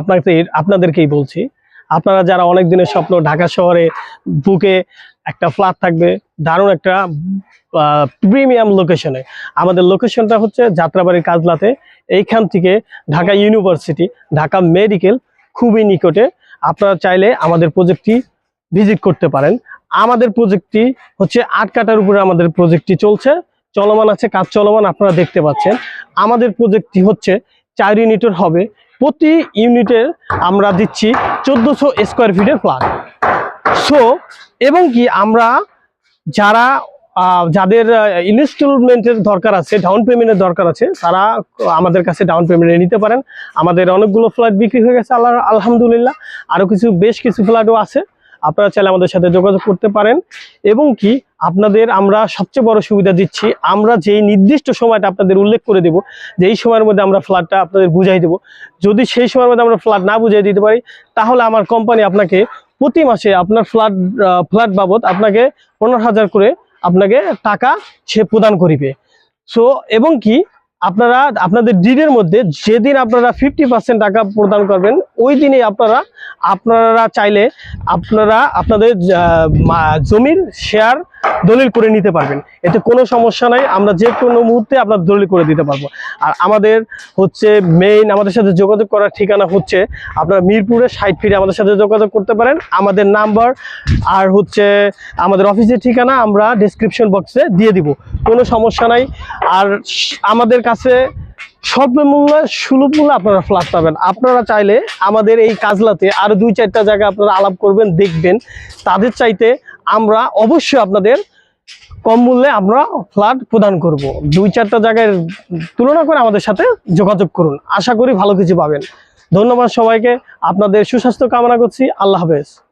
আপনাকে আপনাদেরকেই বলছি, আপনারা যারা অনেক দিনের স্বপ্ন ঢাকা শহরে বুকে একটা ফ্ল্যাট থাকবে, দারুণ একটা প্রিমিয়াম লোকেশনে আমাদের লোকেশনটা হচ্ছে যাত্রাবাড়ির কাজলাতে, এইখান থেকে ঢাকা ইউনিভার্সিটি ঢাকা মেডিকেল খুবই নিকটে। আপনারা চাইলে আমাদের প্রজেক্টটি ভিজিট করতে পারেন। আমাদের প্রজেক্টটি হচ্ছে আট কাটার উপরে আমাদের প্রজেক্টটি চলছে। চলমান আছে, কাজ চলমান, আপনারা দেখতে পাচ্ছেন। আমাদের প্রজেক্টটি হচ্ছে চার ইউনিটের হবে। প্রতি ইউনিটের আমরা দিচ্ছি চোদ্দোশো স্কোয়ার ফিটের ফ্ল্যাট। সো এবং কি আমরা যারা যাদের ইনস্টলমেন্টের দরকার আছে ডাউন পেমেন্টের দরকার আছে, তারা আমাদের কাছে ডাউন পেমেন্টে নিতে পারেন। আমাদের অনেকগুলো ফ্ল্যাট বিক্রি হয়ে গেছে, আল্লাহ, আলহামদুলিল্লাহ। আরও কিছু, বেশ কিছু ফ্ল্যাটও আছে। আপনারা চাইলে আমাদের সাথে যোগাযোগ করতে পারেন। এবং কি আপনাদের আমরা সবচেয়ে বড় সুবিধা দিচ্ছি, আমরা যেই নির্দিষ্ট সময়টা আপনাদের উল্লেখ করে দেব যে এই সময়ের মধ্যে আমরা ফ্ল্যাটটা আপনাদের বুঝাই দেব, যদি সেই সময়ের মধ্যে আমরা ফ্ল্যাট না বুঝিয়ে দিতে পারি, তাহলে আমার কোম্পানি আপনাকে প্রতি মাসে আপনার ফ্ল্যাট ফ্ল্যাট বাবদ আপনাকে পনেরো হাজার করে আপনাকে টাকা সে প্রদান করিবে। সো এবং কি আপনারা, আপনাদের ডিডের মধ্যে যেদিন আপনারা ফিফটি পার্সেন্ট টাকা প্রদান করবেন, ওই দিনে আপনারা আপনারা চাইলে আপনারা আপনাদের জমির শেয়ার দলিল করে নিতে পারবেন। এতে কোনো সমস্যা নাই। আমরা যে কোনো মুহূর্তে আপনার দলিল করে দিতে পারব। আর আমাদের হচ্ছে মেইন আমাদের সাথে যোগাযোগ করার ঠিকানা হচ্ছে আপনারা মিরপুরে ষাট ফিরে আমাদের সাথে যোগাযোগ করতে পারেন। আমাদের নাম্বার আর হচ্ছে আমাদের অফিসের ঠিকানা আমরা ডিসক্রিপশন বক্সে দিয়ে দিব। কোনো সমস্যা নাই। আর আমাদের কাছে স্বল্প মূল্যে সুলভ মূল্যে আপনারা ফ্ল্যাট পাবেন। আপনারা চাইলে আমাদের এই কাজলাতে আরও দুই চারটা জায়গা আপনারা আলাপ করবেন, দেখবেন। তাদের চাইতে আমরা অবশ্যই আপনাদের কম মূল্যে আমরা ফ্ল্যাট প্রদান করব। দুই, চারটা জায়গায় তুলনা করে আমাদের সাথে যোগাযোগ করুন। আশা করি ভালো কিছু পাবেন। ধন্যবাদ সবাইকে। আপনাদের সুস্বাস্থ্য কামনা করছি। আল্লাহ হাফেজ।